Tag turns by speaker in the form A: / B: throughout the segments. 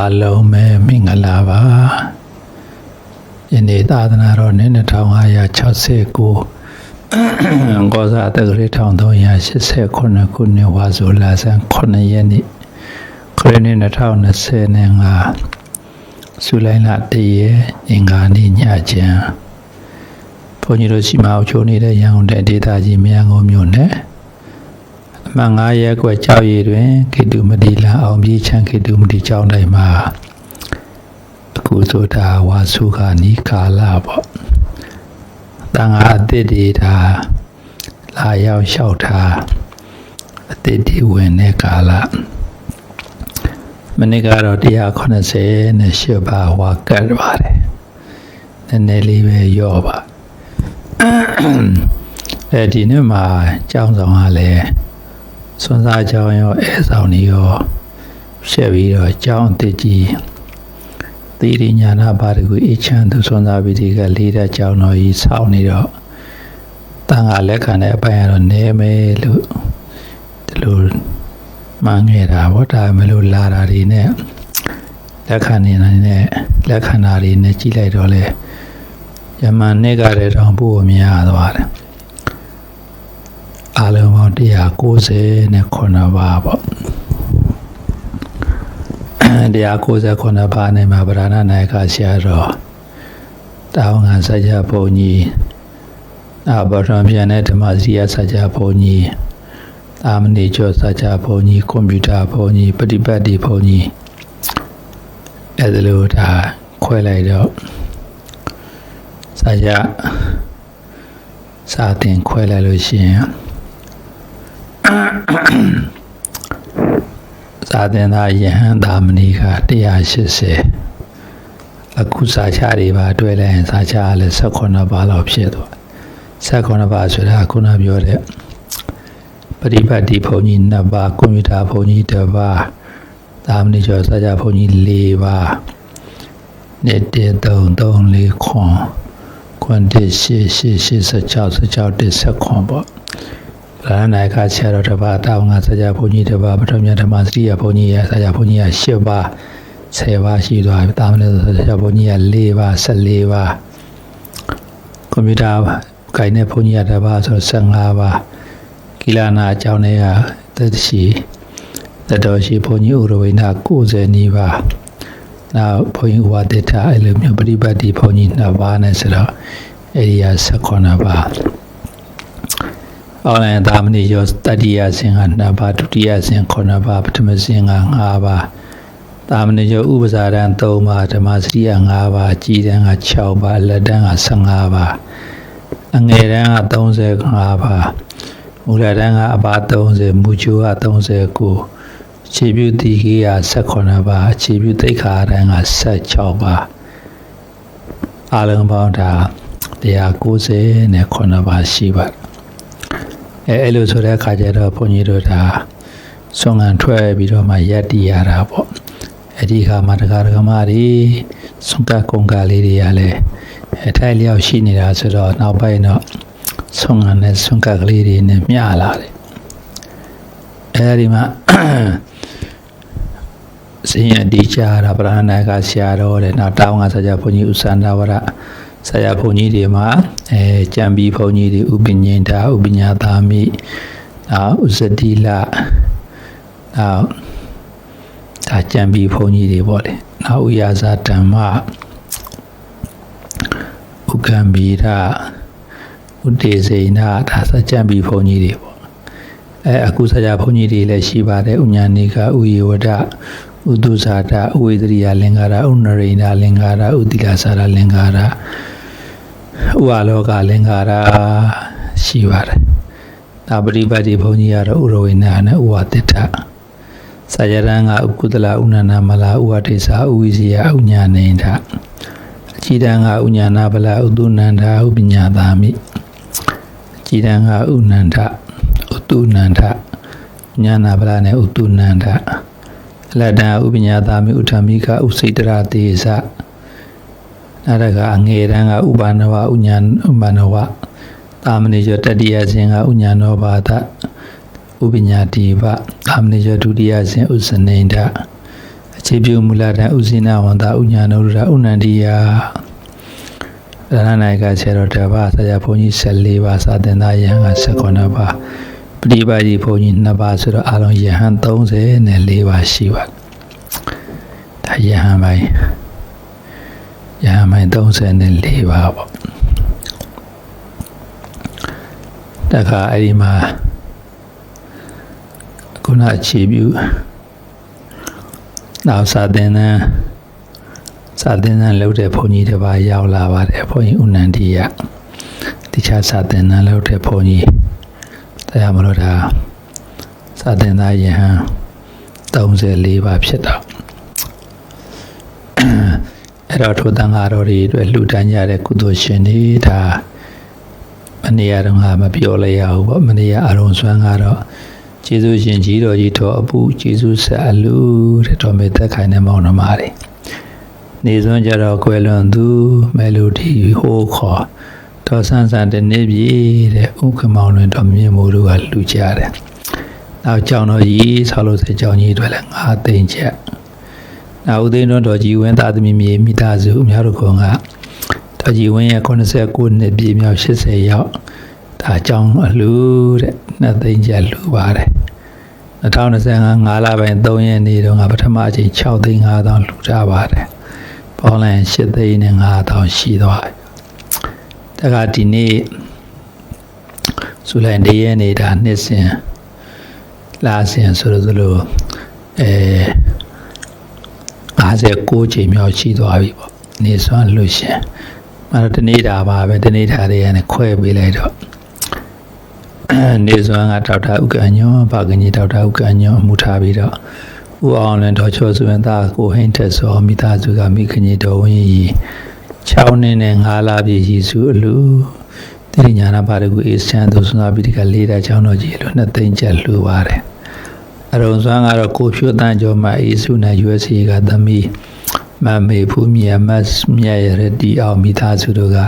A: အားလုံးပဲမင်္ဂလာပါယနေ့သာသနာတော်နှစ်2569ကောဇာတက္ကရာ1389ခုနှစ်ဝါဆိုလာဆန်း9ရက်နေ့ခရစ်နှစ်2025ဇူလိုင်လ1ရက်အင်္ဂါနေ့ညချမ်းဘုန်းကြီးတို့ရှိမအောင်ချိုးနေတဲ့ရန်ကုန်တဲ့ဒေသကြီးမြန်ကုန်မြို့နယ်အ မှန်9ရက်ကွယ်ကြောက်ရည်တွင်ခေတုမတိလအောင်ပြေးချမ်းခေတုမတိကျောင်းတိုင်းမှာအခုဆိုတာဝါစုခနီကာလပေါ့တန်ဃာအသစ်တွေဒါလာရောက်လျှောက်တာအသစ်တွေဝင်တဲ့ကာလမနေ့ကတော့180နဲ့8ပါးဝါကတ်ပါတယ်နည်းနည်းလေးပဲရော့ပါအဲဒီနေ့မှာကျောင်းဆောင်ကလည်း စွန်းစားကျောင်းရောအဲဆောင်နေရောရှက်ပြီးတော့ကျောင်းအသစ်ကြီးသီရိညာနာပါရဂူအချမ်းသူစွန်းစားပြီးဒီကလေးတဲ့ကျောင်းတော်ကြီးဆောင်းနေတော့တန်ခါလက်ခံတဲ့အပိုင်းကတော့နေမယ်လို့ဒီလိုမှန်းခဲ့တာဗောဒါမလို့လာတာတွေနဲ့လက်ခံနေတာနဲ့လက်ခံတာတွေနဲ့ကြည့်လိုက်တော့လေယမန်နဲ့ကတည်းကပို့များသွားတယ် အားလုံးပေါင်း190နဲ့9ပါးပေါ့198ပါးနဲ့မှာဗရဏနာယကဆရာတော်တောင်းငါစကြဘုံကြီးအဘရံပြန်တဲ့ဓမ္မစီယစကြဘုံကြီးအာမဏိကျော်စကြဘုံကြီးကွန်ပျူတာဘုံကြီးပฏิပတ်တိဘုံကြီးအဲ့ဒါလို့ဒါခွဲလိုက်တော့စကြစာတင်ခွဲလိုက်လို့ရှိရင် သာသနာယဟန်သာမဏေက180အခုစာချတွေပါတွေ့လိုက်ရင်စာချကလည်း18ပါးလောက်ဖြစ်သွား18ပါးဆိုတာခုနပြောတဲ့ပရိပတ်တိဘုံကြီး2ပါးကွန်ပျူတာဘုံကြီး1ပါးသာမဏေကျော်စာချဘုံကြီး4ပါး1 3 3 4ခွန်ခွန်1 8 8 86 16 16ခွန်ပေါ့ လာနာကဆရာတော်တစ်ပါးတောင်းငါဆရာဘုန်းကြီးတစ်ပါးပထမဓမ္မစရိယဘုန်းကြီးရဆရာဘုန်းကြီးက10ပါး10ပါးရှိသွားပြီတာမန်ဆရာဘုန်းကြီးက4ပါး14ပါးကွန်ပျူတာကိုင်တဲ့ဘုန်းကြီးကတစ်ပါးဆို15ပါးကီလာနာအကြောင်းတွေကသက်ရှိတတော်ရှိဘုန်းကြီးဥရဝိနာ90နီးပါးနောက်ဘုန်းကြီးဝါဒတာအဲ့လိုမျိုးပရိပတ်တိဘုန်းကြီး2ပါးနဲ့ဆိုတော့အဲ့ဒီက18ပါး အောင်းလိုင်းသာမဏေရောတတိယဆင်က2ပါးဒုတိယဆင်9ပါးပထမဆင်က5ပါးသာမဏေရောဥပဇာရံ3ပါးဓမ္မစရိယ5ပါးကြီးတန်းက6ပါးလက်တန်းက15ပါးအငယ်တန်းက35ပါးမူလတန်းကအပါ30မူချိုးက39ခြေပြုတိကေက18ပါးခြေပြုသိက္ခာတန်းက16ပါးအလုံးပေါင်းတာ190နဲ့9ပါးရှိပါတယ် အဲအဲ့လိုဆိုတဲ့အခါကျတော့ဘုန်းကြီးတို့ဒါဆွမ်းငံထွက်ပြီးတော့မှရက်တည်ရတာပေါ့အဲ့ဒီခါမှာတရားဓမ္မတွေဆွမ်းကကုံကလေးတွေကလည်းအထိုက်လျောက်ရှိနေတာဆိုတော့နောက်ပိုင်းတော့ဆွမ်းငံနဲ့ဆွမ်းကကလေးတွေနဲ့မျှလာတယ်အဲဒီမှာစင်ရဒီချာရပရဟနာကဆရာတော်တဲ့နောက်တောင်းကဆရာဘုန်းကြီးဥစန္ဒဝရဆရာဘုန်းကြီးတွေမှာ အဲကြံပြီးဘုန်းကြီးတွေဥပညင်တာဥပညာသာမိနောက်ဥစတိလနောက်ဒါကြံပြီးဘုန်းကြီးတွေပေါ့လေနောက်ဥယာဇာဓမ္မဥကံဗီရဥတေစိဏဒါစကြံပြီးဘုန်းကြီးတွေပေါ့အဲအခုဆရာဘုန်းကြီးတွေလည်းရှိပါတယ်ဥညာနိကဥယေဝဒဥဒုဇာတဥဝေဒရိယလင်္ကာရဥနရိဏလင်္ကာရဥတိလသာရလင်္ကာရ ဥဝလောကလင်္ကာရရှိပါတယ်။ဒါပရိပတ်တိဘုန်းကြီးကတော့ဥရဝိနာနဲ့ဥဝတိတ္ထဆာယရန်ကဥကုသလဥနန္နမလာဥဝတိစာဥဝိစီယဥညာနေထအချီတံကဥညာနာပလဥတုနန္ဒဥပညာသာမိအချီတံကဥနန္ဒဥတုနန္ဒညာနာပလနဲ့ဥတုနန္ဒလတ္တဥပညာသာမိဥထမိကဥစိတရတေသ နာရကအငေရန်ကဥပါနဝဥညာဥပါနဝတာမဏိကျော်တတိယဇင်ကဥညာနောဘာဒဥပညာတိပတာမဏိကျော်ဒုတိယဇင်ဥစနိန္ဒအချခြေပြုမူလတံဥစိနာဝန္တာဥညာနုရဥနန္တိယရဟနာယကဆရာတော်တပါးဆရာဘုန်းကြီး14ပါးစာသင်သားယဟန်က18ပါးပရိပါတိဘုန်းကြီး2ပါးဆိုတော့အလုံးယဟန်34ပါးရှိပါတယ်ဒါယဟန်ပိုင်း ယဟန်ပိုင်း34ပါးပေါ့တခါအဲ့ဒီမှာခုနအခြေပြုနောက်စာသင်တန်းစာသင်တန်းလုပ်တဲ့ဘုန်းကြီးတစ်ပါးရောက်လာပါတယ်ဘုန်းကြီးဦးနန္ဒီယတခြားစာသင်တန်းလုပ်တဲ့ဘုန်းကြီးတရားမလို့ဒါစာသင်သားယဟန်34ပါးဖြစ်တော့ အဲ့တော့ထိုတန်ဃာတော်တွေအတွက်လှူဒန်းကြတဲ့ကုသိုလ်ရှင်တွေဒါမနေ့ကတော့ငါမပြောလိုက်ရဘူးပေါ့မနေ့ကအရုံဆွမ်းကတော့ကျေးဇူးရှင်ကြီးတော်ကြီးတော်အပူကျေးဇူးဆက်အလူတဲ့တော်မေသက်ခိုင်တဲ့မောင်နှမတွေနေစွန်းကြတော့ကွယ်လွန်သူမယ်လိုဒီဟိုးခေါ်တော်ဆန်းဆန်းတနေ့ပြီတဲ့ဥက္ကမောင်လွင်တော်မြင့်မိုးတို့ကလူကြတယ်နောက်ကြောင်တော်ကြီးဆောက်လို့စေကြောင်ကြီးတွေလည်းငါသိမ့်ချက် နောက်ဦးသိန်းတော်ကြီးဝင်းသားသမီးမြေမိသားစုအများတို့ကတော်ကြီးဝင်းရဲ့89နှစ်ပြည့်မြောက်80ရောက်ဒါအကြောင်းအလှတဲ့နှစ်သိန်းကျပ်လှပါတယ်2025ငါးလပိုင်း3ရက်နေ့တုန်းကပထမအချိန်6သိန်း5000လှူထားပါတယ်ပေါင်းလိုက်8သိန်းနဲ့5000ရှိသွားတယ်တခါဒီနေ့ဇူလိုင်၄ရက်နေ့ဒါနှစ်စဉ်လာစဉ်ဆိုလို့ဆိုလို့အဲ 59ချိန်မြောက်ရှိသွားပြီပေါ့နေစွမ်းလို့ရှင်မတော်တနေ့တာပါပဲတနေ့တာတွေကနေခွဲပေးလိုက်တော့နေစွမ်းကဒေါက်တာဥက္ကညောဘာကကြီးဒေါက်တာဥက္ကညောအမှုထားပြီးတော့ဦးအောင်လန်တော်ချောစွမ်းသားကိုဟိန်တက်စောမိသားစုကမိခကြီးတော်ဝင်းကြီး6နှစ်နဲ့5လပြည့်ရည်စုအလူတိရိညာနာပါရကုအေးချမ်းသူစွမ်းပိတိကလေးတာချောင်းတော်ကြီးလို့နှစ်သိန်းချက်လှူပါတယ် အရုံစွမ်းကတော့ကိုဖြိုးတန်းကျော်မှာအေးစုနဲ့ USA ကသမီးမမေဖူးမြတ်မတ်မြတ်ရတီအောင်မိသားစုတို့က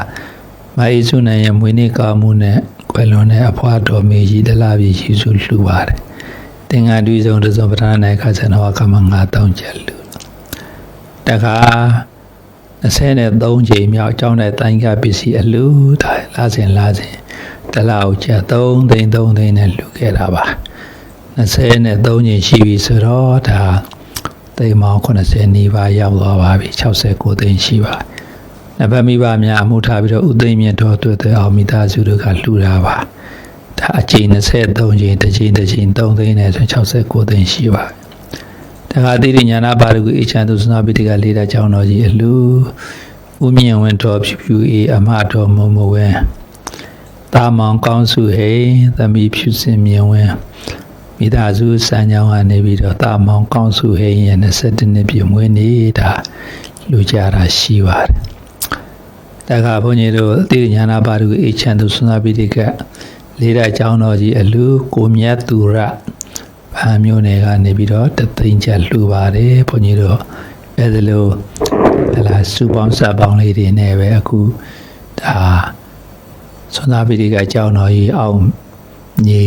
A: မအေးစုနဲ့ရမွေးနေ့ကောင်းမှုနဲ့ကွယ်လွန်တဲ့အဖွားတော်မေကြီးတလားပြည်ရှိစုလှူပါတယ်။တင်္ဂါတူဆုံးတစုံပထမနိုင်ခါဆနဝကမ9000ကျပ်လှူတခါ23ချိန်မြောက်အကြောင်းတဲ့တိုင်းကပစ္စည်းအလှူဒါလာစဉ်လာစဉ်တလောက်ကျပ်3သိန်း3သိန်းနဲ့လှူခဲ့တာပါ 23ချိန်ရှိပြီဆိုတော့ဒါသိန်းပေါင်း80နီးပါးရောက်သွားပါပြီ69သိန်းရှိပါနဗမိဘများအမှုထားပြီးတော့ဥသိမ်းမြတ်တော်တွေ့တဲ့အောင်မိသားစုတို့ကလှူတာပါဒါအချိန်23ချိန်တစ်ချိန်တစ်ချိန်3သိန်းနဲ့ဆို69သိန်းရှိပါတခါတိရိညာနာပါရဂုအချမ်းသူစနာပိတိကလေးတာကြောင်းတော်ကြီးအလူဥမြင့်ဝင်တော်ဖြူဖြူအေးအမတော်မုံမဝဲတာမောင်ကောင်းစုဟေသမီးဖြူစင်မြင်ဝဲ မိသားစုစံကြောင်းကနေပြီးတော့တာမောင်ကောင်းစုဟိရဲ့22နှစ်ပြည့်မွေးနေတာလူကြတာရှိပါတယ်။တခါဘုန်းကြီးတို့တိညာနာပါရုအေချန်သူစွနာပိတိကလေးတဲ့ကျောင်းတော်ကြီးအလူကိုမြတ်သူရဗာမျိုးနယ်ကနေပြီးတော့တသိန်းချက်လှူပါတယ်ဘုန်းကြီးတို့အဲဒါလိုဟလာစူပေါင်းစပ်ပေါင်းလေးတွေနဲ့ပဲအခုဒါစွနာပိတိကကျောင်းတော်ကြီးအောင် မြေ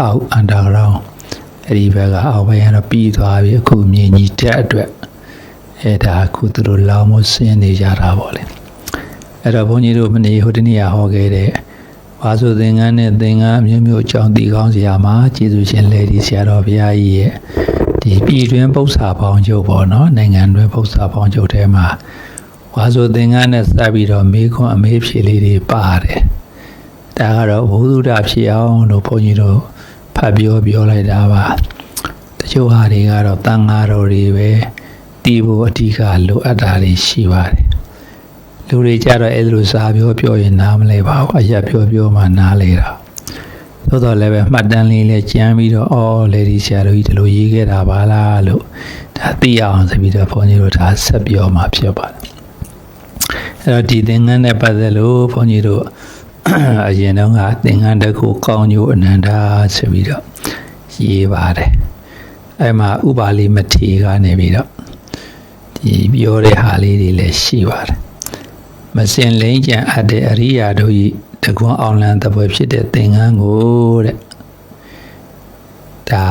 A: အောက်အန်ဒါဂရောင်းအဲ့ဒီဘက်ကအောက်ဘက်ကတော့ပြီးသွားပြီအခုမြေကြီးတက်အတွက်အဲ့ဒါအခုသူတို့လောင်းမဆင်းနေကြတာပေါ့လေအဲ့တော့ဘုန်းကြီးတို့မနေ့ဟိုတနေ့ဟောခဲ့တဲ့ဘာဆိုသင်္ကန်းနဲ့သင်္ကန်းမျိုးမျိုးအကြောင်းတည်ကောင်းစရာမှာကျေးဇူးရှင်လေဒီဆရာတော်ဘုရားကြီးရဲ့ဒီပြည်တွင်းပု္ပ္ပာပေါင်းချုပ်ပေါ့နော်နိုင်ငံတွင်းပု္ပ္ပာပေါင်းချုပ်ထဲမှာဝါဆိုသင်္ကန်းနဲ့စပ်ပြီးတော့မေးခွန်းအမေးဖြေလေးတွေပါတယ် ဒါကတော့ဘုသူဒ္ဓဖြစ်အောင်လို့ဘုန်းကြီးတို့ဖတ်ပြောပြောလိုက်တာပါတချို့ဟာတွေကတော့တန်ဃာတော်တွေပဲတီးဖို့အဓိကလိုအပ်တာတွေရှိပါတယ်လူတွေကြတော့အဲ့လိုစာပြောပြောရင်နားမလဲပါဘူးအရာပြောပြောမှနားလဲတာသို့တော်လည်းပဲမှတ်တမ်းလေးနဲ့ကြမ်းပြီးတော့အော်လေဒီဆရာတို့ကြီးဒီလိုရေးခဲ့တာပါလားလို့ဒါသိရအောင်ဆိုပြီးတော့ဘုန်းကြီးတို့ဒါဆက်ပြောမှဖြစ်ပါတယ်အဲ့တော့ဒီသင်္ကန်းနဲ့ပတ်သက်လို့ဘုန်းကြီးတို့ အရင်တော့ကသင်္ကန်းတစ်ခုကောင်းကျိုးအနန္တဆိုပြီးတော့ရေးပါတယ်အဲ့မှာဥပါလိမထေကနေပြီးတော့ဒီပြောတဲ့ဟာလေးတွေလည်းရှိပါတယ်မစင်လိမ့်ကြံအပ်တဲ့အရိယာတို့ဤတကွန်အောင်လန်တပွဲဖြစ်တဲ့သင်္ကန်းကိုတဲ့ဒါ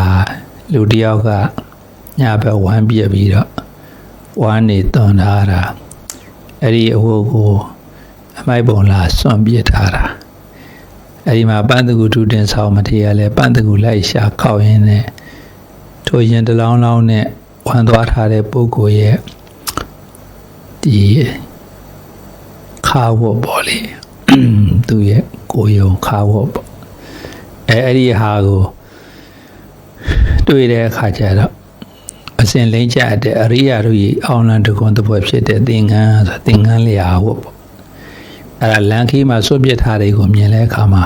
A: လူတယောက်ကညဘက်ဝမ်းပြက်ပြီးတော့ဝမ်းနေသွန်ထားတာအဲ့ဒီအဝတ်ကို အမိုက်ပုံလာစွန့်ပစ်ထားတာအဲ့ဒီမှာပန်းတကူထူတင်ဆောင်မထေရလဲပန်းတကူလိုက်ရှာခောက်ရင်းနဲ့ထိုရင်တလောင်းလောင်းနဲ့ဝမ်းသွားထားတဲ့ပုဂ္ဂိုလ်ရဲ့ဒီခါဝတ်ပေါ့လေသူရဲ့ကိုယ်ယုံခါဝတ်ပေါ့အဲအဲ့ဒီဟာကိုတွေ့တဲ့အခါကျတော့အစဉ်လိမ့်ကြတဲ့အရိယာတို့ရဲ့အောင်လံတကွန်တပွဲဖြစ်တဲ့သင်္ကန်းဆိုသင်္ကန်းလျာဝတ်ပေါ့ အဲ့ဒါလန်ခီးမှာစွတ်ပြစ်ထားတဲ့ကိုမြင်တဲ့အခါမှာ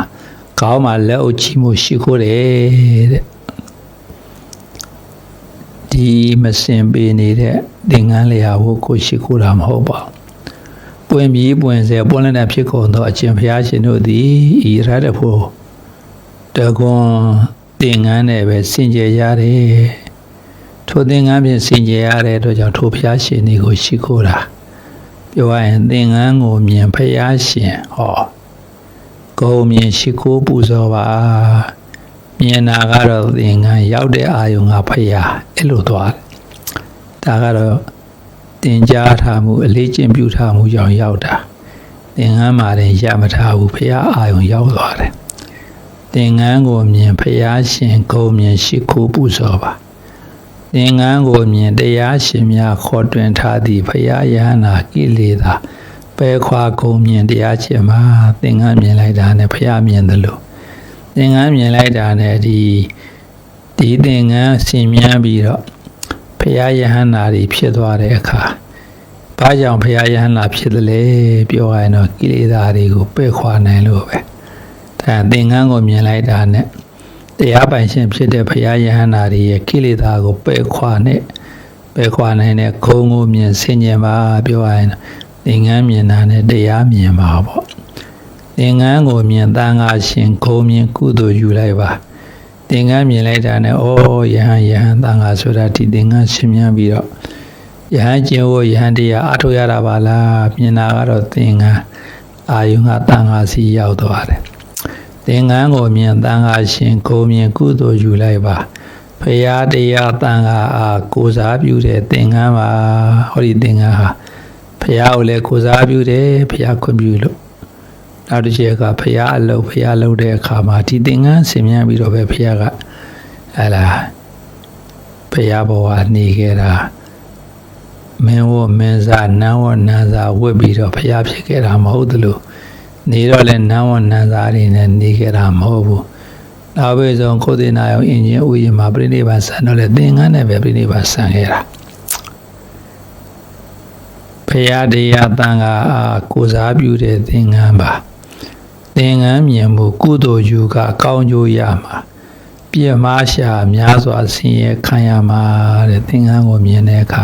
A: ကောင်းမှလက်အုပ်ချီမှုရှိခိုးတယ်တဲ့ဒီမစင်ပေးနေတဲ့သင်္ကန်းလျာဝတ်ကိုရှိခိုးတာမဟုတ်ပါဘူးပွင့်ပြီးပွင့်စေပွင့်လည်းတဲ့ဖြစ်ကုန်သောအကျင့်ဘုရားရှင်တို့သည်ဤရတဲ့ဖို့တကွန်သင်္ကန်းနဲ့ပဲစင်ကြယ်ရတယ်ထိုသင်္ကန်းဖြင့်စင်ကြယ်ရတဲ့အတွက်ကြောင့်ထိုဘုရားရှင်ဒီကိုရှိခိုးတာ ပြောရရင်သင်္ကန်းကိုမြင်ဘုရားရှင်ဟောကိုယ်မြင်ရှိခိုးပူဇော်ပါမြင်တာကတော့သင်္ကန်းရောက်တဲ့အာယုံကဘုရားအဲ့လိုသွားတယ်ဒါကတော့တင်ကြားထားမှုအလေးကျင့်ပြုထားမှုကြောင့်ရောက်တာသင်္ကန်းမှာတင်ရမထားဘူးဘုရားအာယုံရောက်သွားတယ်သင်္ကန်းကိုမြင်ဘုရားရှင်ကိုယ်မြင်ရှိခိုးပူဇော်ပါ သင်္ကန်းကိုမြင်တရားရှင်များခေါ်တွင်ထားသည့်ဘုရားယဟနာကိလေသာပယ်ခွာကုန်မြင်တရားချင်မှာသင်္ကန်းမြင်လိုက်တာနဲ့ဘုရားမြင်တယ်လို့သင်္ကန်းမြင်လိုက်တာနဲ့ဒီဒီသင်္ကန်းဆင်မြန်းပြီးတော့ဘုရားယဟနာတွေဖြစ်သွားတဲ့အခါဘာကြောင့်ဘုရားယဟနာဖြစ်တယ်လဲပြောရရင်တော့ကိလေသာတွေကိုပယ်ခွာနိုင်လို့ပဲဒါသင်္ကန်းကိုမြင်လိုက်တာနဲ့ တရားပိုင်ရှင်ဖြစ်တဲ့ဘုရားယဟန္တာတွေရဲ့ကိလေသာကိုပယ်ခွာနဲ့ပယ်ခွာနိုင်တဲ့ဂုံကိုမြင်ဆင်ញင်ပါပြောရရင်သင်္ကန်းမြင်တာနဲ့တရားမြင်ပါပေါ့သင်္ကန်းကိုမြင်တန်ခါရှင်ဂုံမြင်ကုသိုလ်ယူလိုက်ပါသင်္ကန်းမြင်လိုက်တာနဲ့ဩယဟန်ယဟန်တန်ခါဆိုတာဒီသင်္ကန်းရှင်းမြန်းပြီးတော့ယဟန်ကျင်ဝယဟန်တရားအထောက်ရတာပါလားမြင်တာကတော့သင်္ကန်းအာယုံကတန်ခါစီရောက်သွားတယ် သင်္ကန်းကိုမြင်တန်ခါရှင်ကိုမြင်ကုသိုလ်ယူလိုက်ပါဖရာတရားတန်ခါအားကိုစားပြုတဲ့သင်္ကန်းပါဟောဒီသင်္ကန်းဟာဖရာကိုလည်းကိုစားပြုတယ်ဖရာခွင့်ပြုလို့နောက်တစ်ချက်ကဖရာအလုပ်ဖရာလုပ်တဲ့အခါမှာဒီသင်္ကန်းဆင်မြန်းပြီးတော့ပဲဖရာကဟလာဖရာဘဝနေခဲ့တာမင်းဝမင်းစားနန်းဝနန်းစားဝတ်ပြီးတော့ဖရာဖြစ်ခဲ့တာမဟုတ်သလို နေတော့လဲနန်းဝန်နန်းစားတွေနဲ့နေခဲ့တာမဟုတ်ဘူး။နောက်ပဲဆုံးကိုသိနာရောအင်ဂျင်ဥယျာဉ်မှာပြိဋိဘဆန်တော့လဲသင်္ကန်းနဲ့ပဲပြိဋိဘဆန်ခဲ့တာ။ဖရာတရားတန်ခါအားကိုစားပြုတဲ့သင်္ကန်းပါ။သင်္ကန်းမြင်မှုကုသိုလ်ယူကကောင်းကျိုးရမှာပြည့်မားရှာများစွာဆင်းရဲခံရမှာတဲ့သင်္ကန်းကိုမြင်တဲ့အခါ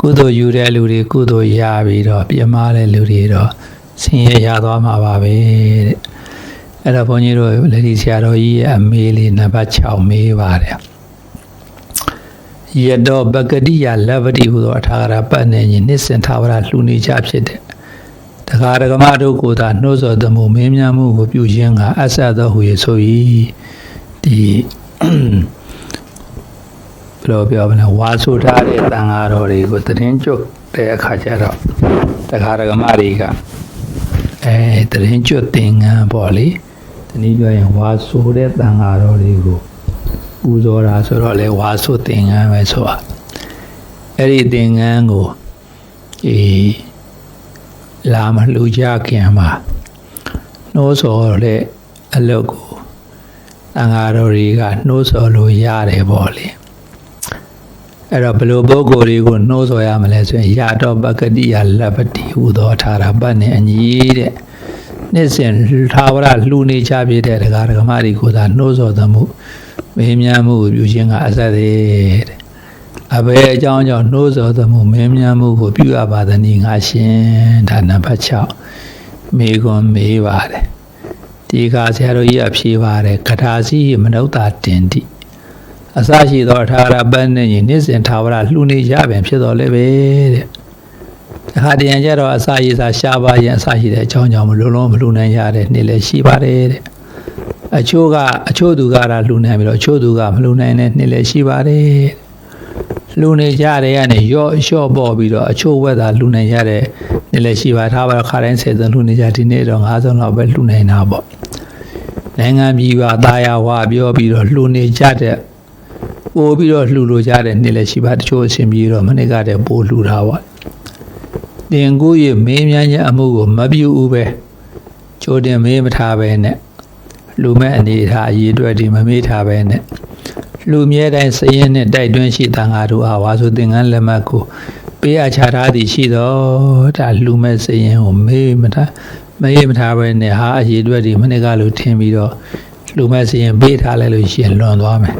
A: ကုသိုလ်ယူတဲ့လူတွေကုသိုလ်ရပြီးတော့ပြည့်မားတဲ့လူတွေတော့ ဆင်းရဲရသွားမှာပါပဲတဲ့အဲ့တော့ဘုန်းကြီးတို့လက်ဒီဆရာတော်ကြီးရဲ့အမေးလေးနံပါတ်6မေးပါတယ်ယတောပကတိယလဗ္ဗတိဟူသောအထာဂရပတ်နေရင်နှစ်စင်သာဝရလှူနေကြဖြစ်တဲ့တခါရကမတို့ကိုသာနှိုးဆော်သမှုမင်းများမှုကိုပြုခြင်းကအဆက်သောဟူ၍ဆို၏ဒီဘယ်လိုပြောမလဲဝါဆိုထားတဲ့တန်ဃာတော်တွေကိုသတင်းကျွတ်တဲ့အခါကျတော့တခါရကမတွေက အဲတရင်ကျွတ်သင်္ကန်းပေါ့လေတနည်းပြောရင်ဝါဆိုတဲ့တန်ဃာတော်တွေကိုပူဇော်တာဆိုတော့လေဝါဆိုသင်္ကန်းပဲဆိုတာအဲ့ဒီသင်္ကန်းကိုအေးလာမလှူကြခင်မှာနှိုးဆော်တဲ့အလုပ်ကိုတန်ဃာတော်တွေကနှိုးဆော်လို့ရတယ်ပေါ့လေ အဲ့တော့ဘယ်လိုပုဂ္ဂိုလ်တွေကိုနှိုးဆော်ရမလဲဆိုရင်ယာတော့ပကတိယလပတိဟူသောထာရပတ်နဲ့အညီတဲ့နေ့စဉ်ထာဝရလှူနေကြပြတဲ့ဒကာဒကမတွေကိုသာနှိုးဆော်သမှုမင်းများမှုပြုခြင်းကအစသေးတဲ့အဘယ်အကြောင်းကြောင့်နှိုးဆော်သမှုမင်းများမှုကိုပြုရပါသနည်းငါရှင်ဒါနံပါတ်6မေကွန်မေးပါတယ်ဒီကဆရာတို့ကြီးအဖြေပါတယ်ကထာစီမနုဿာတင်တိ အစရှိသောထာရပတ်နဲ့ရင်နေ့စဉ်ထာဝရလှူနေကြပြန်ဖြစ်တော်လဲပဲတဲ့တခါတရံကျတော့အစရှိစာရှားပါရင်အစရှိတဲ့အကြောင်းကြောင့်မလုံးလုံးမလှူနိုင်ရတဲ့နေ့လည်းရှိပါတယ်တဲ့အချို့ကအချို့သူကလာလှူနိုင်ပြီးတော့အချို့သူကမလှူနိုင်တဲ့နေ့လည်းရှိပါတယ်လူနေကြတဲ့ကနေရော့လျှော့ပေါ်ပြီးတော့အချို့ဝက်သာလူနေရတဲ့နေလည်းရှိပါထားပါတော့ခါတိုင်းဆယ်စုံလူနေကြဒီနေ့တော့90လောက်ပဲလူနေတာပေါ့နိုင်ငံပြည်ပါသားရဝပြောပြီးတော့လူနေကြတဲ့ ပို့ပြီးတော့လှူလို့ကြတဲ့နေ့လည်းရှိပါတချို့အရှင်ပြီးတော့မနေ့ကတည်းပို့လှူတာပေါ့တင်ကိုရမင်းများရဲ့အမှုကိုမပြုဘူးပဲချိုးတင်မေးမထားပဲနဲ့လူမဲ့အနေထားအရေးအတွက်ဒီမမေးထားပဲနဲ့လူမြဲတိုင်းစရင်နဲ့တိုက်တွန်းရှိတန်ဃာတို့အားဝါဆိုသင်္ကန်းလက်မှတ်ကိုပေးအပ်ချထားသည်ရှိတော့ဒါလူမဲ့စရင်ကိုမေးမထားမေးမထားပဲနဲ့ဟာအရေးအတွက်ဒီမနေ့ကလို့ထင်ပြီးတော့လူမဲ့စရင်ပေးထားလိုက်လို့ရှိရင်လွန်သွားမယ်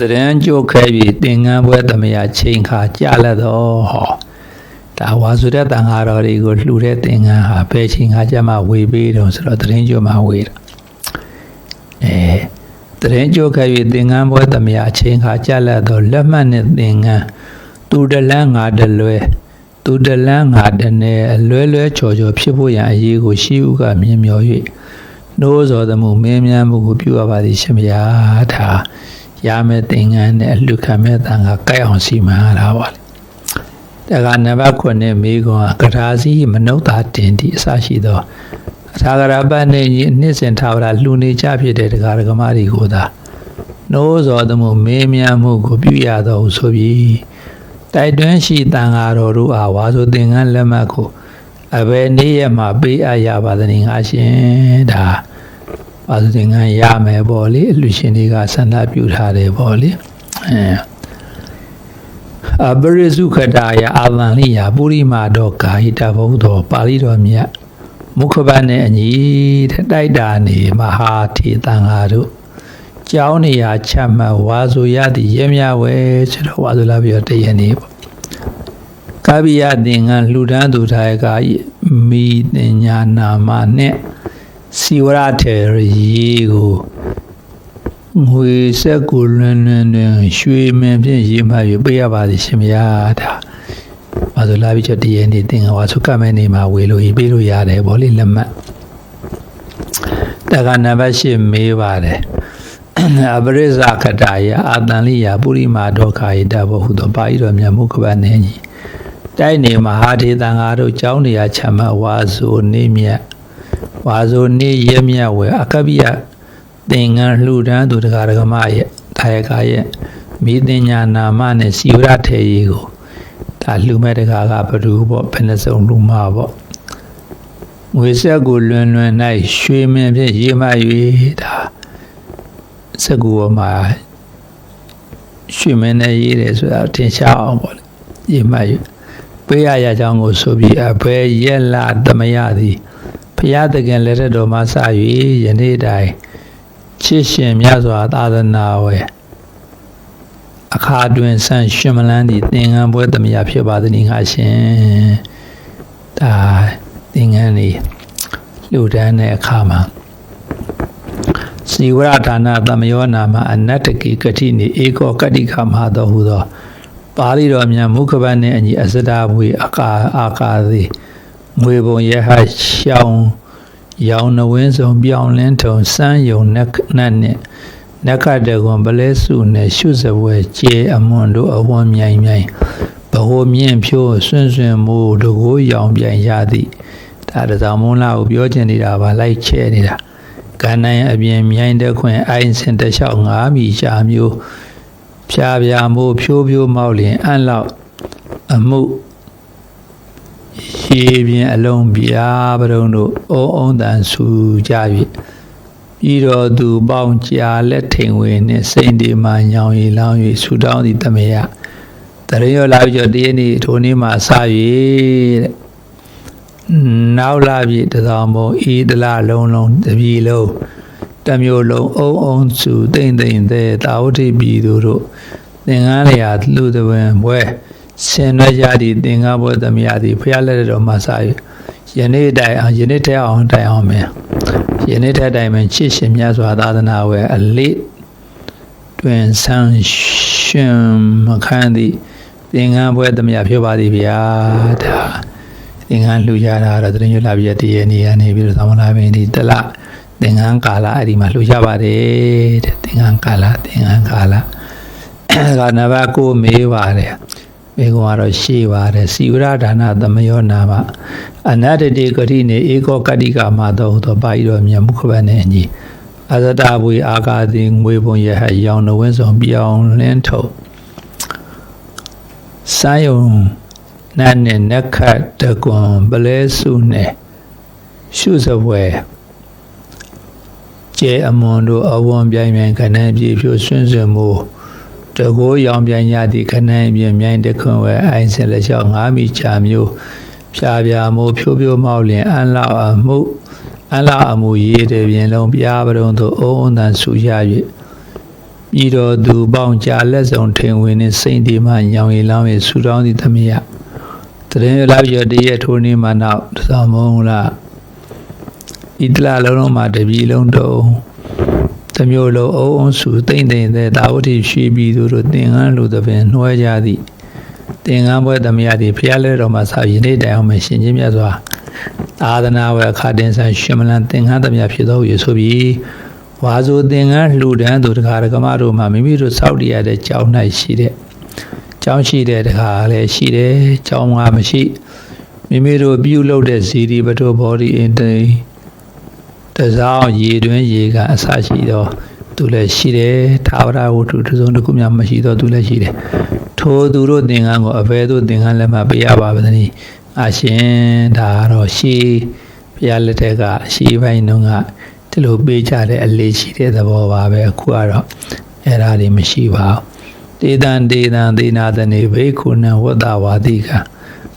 A: တရင်ကြိုးခဲပြီးသင်္ကန်းပွဲသမယချိန်ခါကြလက်တော့ဟောဒါဝါဆိုတဲ့တန်ဃာတော်တွေကိုလှူတဲ့သင်္ကန်းဟာဘယ်ချိန်ခါကြမှာဝေပေးတော့ဆိုတော့တရင်ကြိုးမှာဝေတာအဲတရင်ကြိုးခဲပြီးသင်္ကန်းပွဲသမယချိန်ခါကြလက်တော့လက်မှတ်နဲ့သင်္ကန်းသူတလန်းငါတလွဲသူတလန်းငါတနဲ့အလွဲလွဲချော်ချော်ဖြစ်ဖို့ရန်အရေးကိုရှိဥကမြင်မျော၍နိုးစော်သမှုမင်းများမှုကိုပြုအပ်ပါသည်ရှင်ဗျာဒါ ရမယ်သင်္ကန်းနဲ့အလှခံမဲ့တန်ကကြိုက်အောင်စီမံရတာပါလေတက္ကနံပါတ်9မိကွန်ကထာစီမနုဿာတင်တိအစရှိသောအထာဂရပတ်နေကြီးနှစ်စဉ်ထားလာလှူနေကြဖြစ်တဲ့တရားဓမ္မတွေကိုသာနိုးစော်သမှုမင်းများမှုကိုပြုရသောဆိုပြီးတိုက်တွန်းရှိတန်ဃာတော်တို့အားဝါဆိုသင်္ကန်းလက်မှတ်ကိုအဘယ်နေ့ရက်မှပေးအပ်ရပါသနည်းငါရှင်ဒါ ပါစင်ကရမယ်ပေါ့လေအလူရှင်တွေကဆန္ဒပြုထားတယ်ပေါ့လေအဲအပရိစုခတာယအာလန်လိယပုရိမာတော်ကာဟိတဘုဒ္ဓောပါဠိတော်မြတ်မုခဘတ်နဲ့အညီတိုက်တာနေမဟာထေတန်ဃာတို့ကျောင်းနေရာချမှတ်ဝါဆိုရသည်ရဲမြဝဲဆိုတော့ဝါဆိုလာပြီးတော့တရနေပေါ့ကာဗိယသင်္ကန်းလှူဒန်းသူထားကမိတင်ညာနာမနဲ့ စီဝရထေရီကိုငွေဆက်ကိုလွန်းလွန်းနဲ့ရွှေမင်းဖြင့်ရေးမှယူပေးရပါသည်ရှင်ဗျာဒါဘာလို့လာပြီးချက်တည်းနေသင်္ကဝါဆုကမဲနေမှာဝေလို့ရေးပေးလို့ရတယ်ဗောလေလက်မှတ်တက္ကနံပါတ်8မေးပါတယ်အပရိဇာခတာယအာတန်လိယပုရိမာဒုက္ခယတဘဟုသောပါဠိတော်မြတ်မုခဘနေကြီးတိုက်နေမဟာထေတန်ဃာတို့ကျောင်းနေရာချမဝါဆိုနေမြတ် ဝါဆိုနေရမြတ်ဝဲအကပိယသင်္ကန်းလှူဒန်းသူတရားဓမ္မရဲ့ဒါယကရဲ့မိသညာနာမနဲ့စီဝရထေရီကိုဒါလှူမဲ့တကားကဘဒူပေါ့ဘယ်နှစုံလှူမှာပေါ့ငွေဆက်ကိုလွန်လွန်၌ရွှေမင်းဖြင့်ရေးမှ၍ဒါစကူပေါ်မှာရွှေမင်းနဲ့ရေးတယ်ဆိုတာထင်ရှားအောင်ပေါ့လေရေးမှ၍ပေးရရကြောင်းကိုဆိုပြီးအဘယ်ရက်လာသမယသည် ဖျားတခင်လက်ထက်တော်မှာစ၍ယနေ့တိုင်ချစ်ရှင်မြတ်စွာသာသနာဝယ်အခါတွင်ဆန့်ရှင်မလန်းသည့်သင်္ကန်းပွဲသမယဖြစ်ပါသည်ငါရှင်ဒါသင်္ကန်းလေးလှူဒန်းတဲ့အခါမှာစီဝရဌာနသမယောနာမအနတ္တကိကတိနိဧကောကတိကမဟာတော်ဟူသော ပါဠိတော်မြတ်မုခဘတ်နှင့်အညီအစဒဘွေအကာအာကာသည် ငွေပုံရဟရှောင်းရောင်နဝင်းစုံပြောင်းလင်းထုံစမ်းယုံနက်နတ်နှင့်နက္ခတကွန်ပလဲစုနှင့်ရှုစပွဲကျေအမွန်တို့အဝန်းမြိုင်မြိုင်ဘဟုမြင့်ဖြိုးဆွန့်ဆွန့်မိုးတကိုးရောင်ပြန်ရသည်ဒါတစောင်းမုန်းလာကိုပြောချင်နေတာပါလိုက်ချဲနေတာကန္နိုင်အပြင်မြိုင်တဲ့ခွင်အိုင်းစင်တလျှောက်ငါးမီရှာမျိုးဖြာဖြာမိုးဖြိုးဖြိုးမောက်လင်အံ့လောက်အမှု ရှည်ပြင်းအလုံးပြားပရုံတို့အုံအုံတန်ဆူကြ၍ပြီးတော့သူပေါင်းကြာလက်ထိန်ဝင်နှင့်စိန်ဒီမှညောင်ရီလောင်း၍ဆူတောင်းသည့်တမယတရရောလာပြီးတော့တရက်နေ့ထိုနေ့မှစ၍တဲ့နောက်လာပြီတသောင်းမို့ဤတလလုံးလုံးတပြီလုံးတမျိုးလုံးအုံအုံစုတိမ့်တိမ့်တဲ့တာဝတိပြည်သူတို့သင်္ကန်းလျာလူတပင်ဘွဲ ဆင်နွှဲကြသည့်သင်္ကန်းဘွဲသမယသည်ဖျားလက်တော်မှာစာ၍ယနေ့တိုင်အောင်ယနေ့ထဲအောင်တိုင်အောင်မယ်ယနေ့ထဲတိုင်မယ်ချစ်ရှင်မြတ်စွာသာသနာဝဲအလေးတွင်ဆန်းရှင်မခန်းသည့်သင်္ကန်းဘွဲသမယဖြစ်ပါသည်ဗျာဒါသင်္ကန်းလှူကြတာတော့တရင်ရွလာပြည့်တည်ရနေရနေပြီးတော့သမလာပင်ဒီတလသင်္ကန်းကာလအဲ့ဒီမှာလှူကြပါတယ်တဲ့သင်္ကန်းကာလသင်္ကန်းကာလကနံပါတ်9မေးပါတယ် မေကွန်ကတော့ရှေးပါတယ်စီဝရဒါနသမယောနာမအနတ္တတိဂရိနေဧကောကတ္တိကမသောဟူသောပါဠိတော်မြတ်မုခဘတ်နဲ့အညီအဇတဘွေအာကာတိငွေပုံရဟရောင်နဝင်းဆောင်ပြောင်းလင်းထုတ်စာယုံနတ်နဲ့နက္ခတ်တကွန်ပလဲစုနဲ့ရှုစပွဲကျဲအမွန်တို့အဝွန်ပြိုင်မြိုင်ခဏပြေဖြိုဆွန့်ဆွန့်မှု တကိုးရောင်ပြိုင်ရသည့်ခဏပြမြိုင်တခွန်ဝဲအိုင်စင်လက်လျှောက်ငါးမိချာမျိုးဖြာပြာမို့ဖြိုးဖြိုးမောက်လင်အန်လောက်အမှုအန်လောက်အမှုရေးတဲ့ပြင်လုံးပြားပရုံသို့အုံးအုံးတန်ဆူရ၍ဤတော်သူပေါင်းကြာလက်စုံထင်ဝင်နှင့်စိတ်ဒီမှညောင်ရီလောင်း၏ဆူတောင်းသည့်သမီးရတရင်လာပြတည့်ရထိုးနေမှနောက်သံမုံလားဣတလာလုံးလုံးမှာတပြီလုံးတုံး တမျိုးလုံးအုံအုံစုတိမ့်တိမ်တဲ့တာဝတိရွှေပြည်သူတို့သင်္ကန်းလူသဖြင့်နှွှဲကြသည်သင်္ကန်းပွဲသမယသည်ဖျားလဲတော်မှာစာရင်းနေတိုင်အောင်မရှင်ချင်းမြတ်စွာအာသနာဝေအခါတင်ဆိုင်ရှင်မလန်သင်္ကန်းသမယဖြစ်သောဟုဆိုပြီးဝါဆိုသင်္ကန်းလှူဒန်းသူတကာရကမတို့မှာမိမိတို့စောက်တရတဲ့ကြောင်း၌ရှိတဲ့ကြောင်းရှိတဲ့တကာလည်းရှိတယ်ကြောင်းကမရှိမိမိတို့ပြုလုပ်တဲ့ဇီဒီပတောဘောဒီအင်တေ တစောင်းရေတွင်ရေကအစရှိသောသူလည်းရှိတယ်သာဝရဝတ္ထုတစ်စုံတစ်ခုမှမရှိသောသူလည်းရှိတယ်ထိုသူတို့သင်္ကန်းကိုအဘယ်သို့သင်္ကန်းလက်မှပေးရပါသနည်းအရှင်ဒါကတော့ရှေးဘုရားလက်ထက်ကရှေးပိုင်းတုန်းကဒီလိုပေးကြတဲ့အလေးရှိတဲ့သဘောပါပဲအခုကတော့အဲ့ဒါတွေမရှိပါဘူးတေတံတေတံသေနာတနေဘေခုနံဝတ္တဝါတိက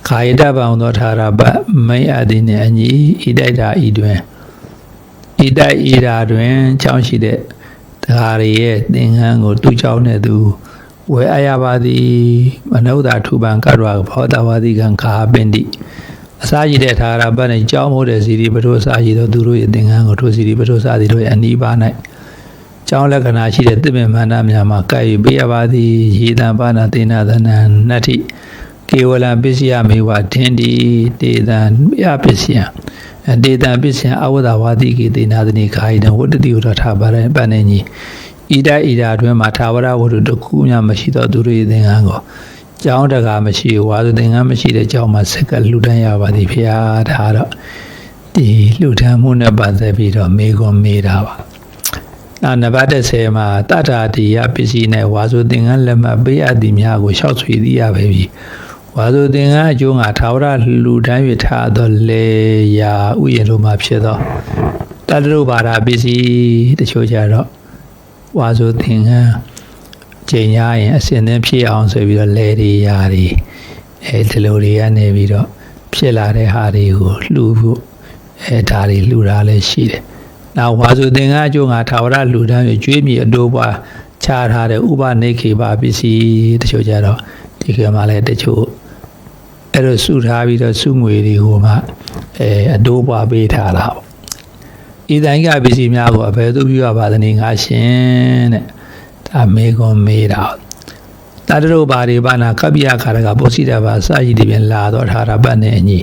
A: ခာယတပံသောထာရပမိတ်အသည်နှင့်အညီဤတိုက်တာဤတွင် ဤတိုက်ဤတာတွင်ချောင်းရှိတဲ့တရားရရဲ့သင်္ကန်းကိုသူ့ကြောင်းနဲ့သူဝဲအယပါသည်မနုဿာထူပံကတ္တဝဘောတဝါတိကံခါပင်တိအစာရည်တဲ့ထာရပတ်နဲ့ကြောင်းမို့တဲ့စီရီပထိုးစာရည်သောသူတို့ရဲ့သင်္ကန်းကိုထိုစီရီပထိုးစာသည်တို့ရဲ့အနီးပါ၌ကျောင်းလက္ခဏာရှိတဲ့တိပင်မန္တများမှာကဲ့၍ပေးရပါသည်ရေတံပါဏသေနာသနံနတ္တိ ကေဝလပစ္စယမေဝထင်ဒီတေတံယပစ္စယတေတံပစ္စယအဝဒဝါတိကေသေနာသနိခာယတံဝတ္တိဝရထပါရပဏ္ဏညီဣဒဣဒအတွင်းမှာသာဝရဝတ္ထုတစ်ခုမှမရှိတော့သူတို့ရဲ့သင်္ကန်းကိုကျောင်းတကာမရှိဝါသသင်္ကန်းမရှိတဲ့ကျောင်းမှာစက်ကလှူဒန်းရပါသည်ဖျားဒါတော့ဒီလှူဒန်းမှုနဲ့ပတ်သက်ပြီးတော့မေကွန်မေးတာပါနောက်နံပါတ်30မှာတထာတိယပစ္စည်းနဲ့ဝါဆိုသင်္ကန်းလက်မှတ်ပေးအပ်သည်များကိုရှောက်ဆွေသည်ရပဲပြီ ဝါဆိုသင်္ကန်းအကျိုးငါသာဝရလှူဒန်း၍ထားသောလေယာဥယျာဉ်တို့မှာဖြစ်သောတတရုဘာဒပစ္စည်းတချို့ကြတော့ဝါဆိုသင်္ကန်းချိန်ရရင်အစင်သင်းဖြစ်အောင်ဆိုပြီးတော့လဲတွေရာတွေအဲဒီလိုတွေကနေပြီးတော့ဖြစ်လာတဲ့ဟာတွေကိုလှူဖို့အဲဒါတွေလှူတာလည်းရှိတယ်။နောက်ဝါဆိုသင်္ကန်းအကျိုးငါထာဝရလှူဒန်းပြီးကျွေးမြေအတိုးပွားချထားတဲ့ဥပနိခေပါပစ္စည်းတချို့ကြတော့ဒီကမှာလည်းတချို့ အဲ့လိုစုထားပြီးတော့စုငွေတွေကိုမှအဲအတိုးပွားပေးထားတာပေါ့။ဤတိုင်းကပစ္စည်းများကိုအဘယ်သို့ပြုရပါသနည်းငါရှင်တဲ့ဒါမေကွန်မေးတာတတရုဘာတွေဘာနာကပ္ပိယခါရကပုစိတဘာစာရည်တွေပြန်လာတော့ထာရပတ်နဲ့အညီ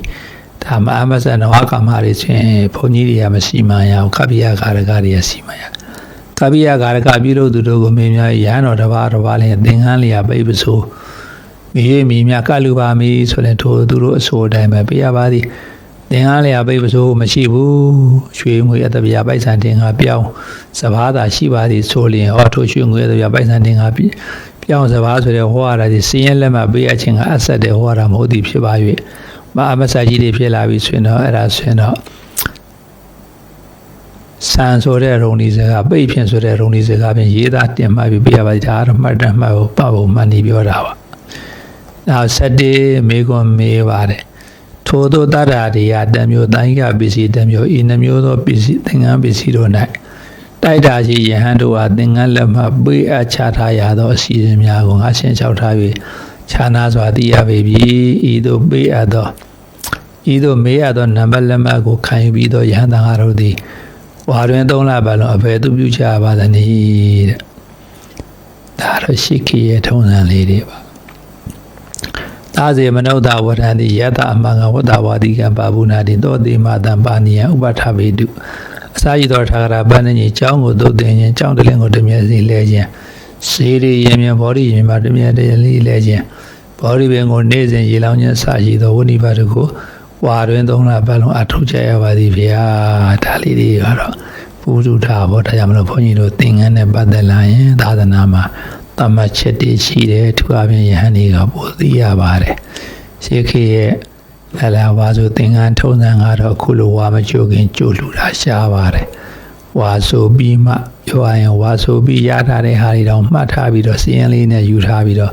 A: ဒါမအမဆန်နဝကမတွေချင်းဘုန်းကြီးတွေကမရှိမှန်ရအောင်ကပ္ပိယခါရကတွေကစီမံရကပ္ပိယခါရကပြုလို့သူတို့ကိုမေးများရဟန်းတော်တစ်ပါးတစ်ပါးလည်းသင်္ကန်းလျာပိပဆို မိရမိမြကလူပါမီဆိုရင်ထိုသူတို့အဆိုအတိုင်းပဲပေးရပါသည်သင်္ကန်းလျာပိပဆိုမရှိဘူးရွှေငွေအတပြာပိုက်ဆံတင်ကပြောင်းစဘာသာရှိပါသည်ဆိုလျင်ဟောထိုရွှေငွေအတပြာပိုက်ဆံတင်ကပြောင်းစဘာဆိုတဲ့ဟောရတာဒီစင်းရဲလက်မှပေးအချင်းကအဆက်တဲ့ဟောရတာမဟုတ်သည်ဖြစ်ပါ၍မအမဆာကြီးတွေဖြစ်လာပြီဆိုရင်တော့အဲ့ဒါဆိုရင်တော့ဆန်ဆိုတဲ့ရုံဒီစကားပိတ်ဖြင့်ဆိုတဲ့ရုံဒီစကားဖြင့်ရေးသားတင်မှတ်ပြီးပြရပါဒါတော့မှတ်တမ်းမှတ်ဖို့ပတ်ဖို့မှန်နေပြောတာပါ။ နောက်ဆက်တေးမေကွန်မေးပါတယ်။ထိုသောတရတွေရတမျိုးတိုင်းကပစ္စည်းတမျိုးဤနှမျိုးသောပစ္စည်းသင်္ကန်းပစ္စည်းတို့၌တိုက်တာရှိယဟန်တို့ဟာသင်္ကန်းလက်မှပေးအပ်ချထားရသောအစီအစဉ်များကိုငါရှင်းလျှောက်ထား၍ခြားနာစွာသိရပေပြီဤသို့ပေးအပ်သောဤသို့မေးရသောနံပါတ်လက်မှတ်ကိုခံယူပြီးသောယဟန်တန်ဟာတို့သည်ဝါတွင်သုံးလပတ်လုံးအဘယ်သူပြုချပါသနည်းတဲ့ဒါတော့ရှိခိရဲ့ထုံးစံလေးတွေပါ သာဇေမနုဿဝရန္တိယတအမင်္ဂဝတ္တဝါဒီကံပါဘူးနာတိသောတိမတံပါဏိယဥပထဗေတုအစာရည်တော်ထာဂရဗန္နကြီးကျောင်းကိုသုတ်တင်ခြင်းကျောင်းတလင်းကိုတမျက်စီလဲခြင်းစေရီရင်မြဘောဓိရင်မှာတမြတ်တရလေးလဲခြင်းဘောဓိပင်ကိုနေ့စဉ်ရေလောင်းခြင်းစရှိသောဝိနိဗ္ဗာန်ကိုဝါတွင်သုံးလပတ်လုံးအထောက်ကြရပါသည်ဗျာဒါလေးတွေကတော့ပုရုထာဘောဒါကြောင့်မလို့ဘုန်းကြီးတို့သင်္ကန်းနဲ့ပတ်သက်လာရင်သာသနာမှာ တမတ်ချက်တည်ရှိတယ်သူအပြင်ယဟန်တွေကပိုသိရပါတယ်ရှေခေရဲ့အလာဝါဆိုသင်္ကန်းထုံးစံကတော့အခုလိုဝါမကြိုခင်ကြိုလူတာရှားပါတယ်ဝါဆိုပြီးမှပြောရရင်ဝါဆိုပြီးရထားတဲ့ဟာတွေတော့မှတ်ထားပြီးတော့စီရင်လေးနဲ့ယူထားပြီးတော့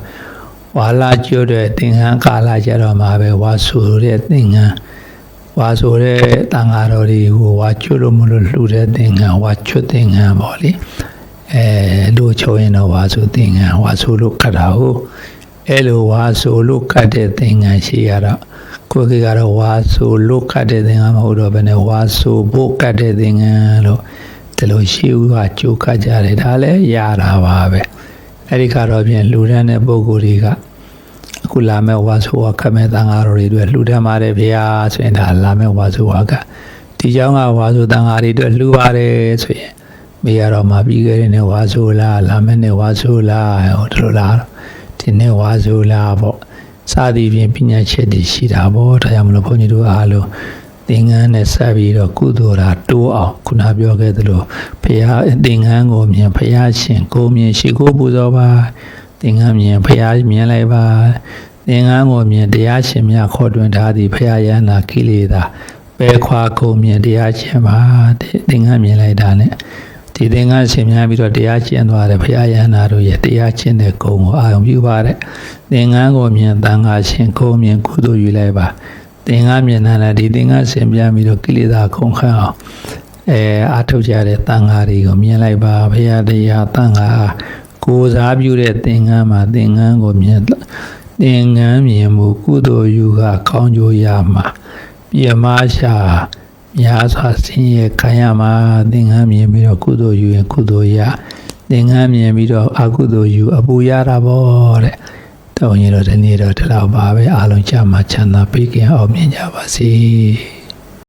A: ဝါလာကျွတ်တဲ့သင်္ကန်းကာလာကြတော့မှာပဲဝါဆိုတဲ့သင်္ကန်းဝါဆိုတဲ့တန်ဃာတော်တွေကိုဝါကျွတ်လို့မလို့လှူတဲ့သင်္ကန်းဝါချွတ်သင်္ကန်းပေါ့လေ အဲလို့ချုံရင်တော့ဝါဆိုသင်္ကန်းဝါဆိုလို့ခတ်တာဟုတ်အဲလိုဝါဆိုလို့ခတ်တဲ့သင်္ကန်းရှိရတော့ကိုယ်ကကတော့ဝါဆိုလို့ခတ်တဲ့သင်္ကန်းမဟုတ်တော့ဘဲနဲ့ဝါဆိုဖို့ခတ်တဲ့သင်္ကန်းလို့ဒီလိုရှိဦးကကြိုခတ်ကြတယ်ဒါလည်းရတာပါပဲအဲ့ဒီကတော့ပြင်လူရန်တဲ့ပုံကိုယ်တွေကအခုလာမဲ့ဝါဆိုဝါခတ်မဲ့တန်ဃာတော်တွေအတွက်လှူဒန်းပါတယ်ဗျာဆိုရင်ဒါလာမဲ့ဝါဆိုဝါကဒီเจ้าကဝါဆိုတန်ဃာတွေအတွက်လှူပါတယ်ဆိုရင် မေရတော့မှာပြီးခဲ့တဲ့နေ့ဝါဆိုလားလာမဲ့နေ့ဝါဆိုလားဟိုဒီလိုလားဒီနေ့ဝါဆိုလားပေါ့စသည်ဖြင့်ပညာချက်တွေရှိတာပေါ့ဒါကြောင့်မလို့ဘုန်းကြီးတို့အားလုံးသင်္ကန်းနဲ့ဆက်ပြီးတော့ကုသိုလ်ဓာတိုးအောင်ခုနပြောခဲ့သလိုဖရာသင်္ကန်းကိုမြင်ဖရာရှင်ကိုမြင်ရှိခိုးပူဇော်ပါသင်္ကန်းမြင်ဖရာမြင်လိုက်ပါသင်္ကန်းကိုမြင်တရားရှင်များခေါ်တွင်ထားသည်ဖရာယန္တာကိလေသာပဲခွာကိုမြင်တရားရှင်ပါသင်္ကန်းမြင်လိုက်တာ ਨੇ ဒီသင်္ကန်းရှင်များပြီးတော့တရားကျင့်သွားတယ်ဘုရားယန္တာတို့ရဲ့တရားကျင့်တဲ့ဂုဏ်ကိုအာရုံပြုပါတဲ့သင်္ကန်းကိုမြင်တန်ခါရှင်ကိုမြင်ကုသိုလ်ယူလိုက်ပါသင်္ကန်းမြင်တာလည်းဒီသင်္ကန်းရှင်ပြပြီးတော့ကိလေသာခုန်ခန့်အောင်အဲအာထုတ်ကြတဲ့တန်ခါတွေကိုမြင်လိုက်ပါဘုရားတရားတန်ခါကိုစားပြုတဲ့သင်္ကန်းမှာသင်္ကန်းကိုမြင်သင်္ကန်းမြင်မှုကုသိုလ်ယူကကောင်းကျိုးရမှာပြမရှာ များစွာဆင်းရဲခံရမှာသင်္ကန်းမြင်ပြီးတော့ကုသိုလ်ယူရင်ကုသိုလ်ရသင်္ကန်းမြင်ပြီးတော့အကုသိုလ်ယူအပူရတာပေါ့တဲ့တောင်းရင်တော့ဒီနေ့တော့ဒီလောက်ပါပဲအားလုံးချမ်းသာချမ်းသာပေးခင်အောင်မြင်ကြပါစေ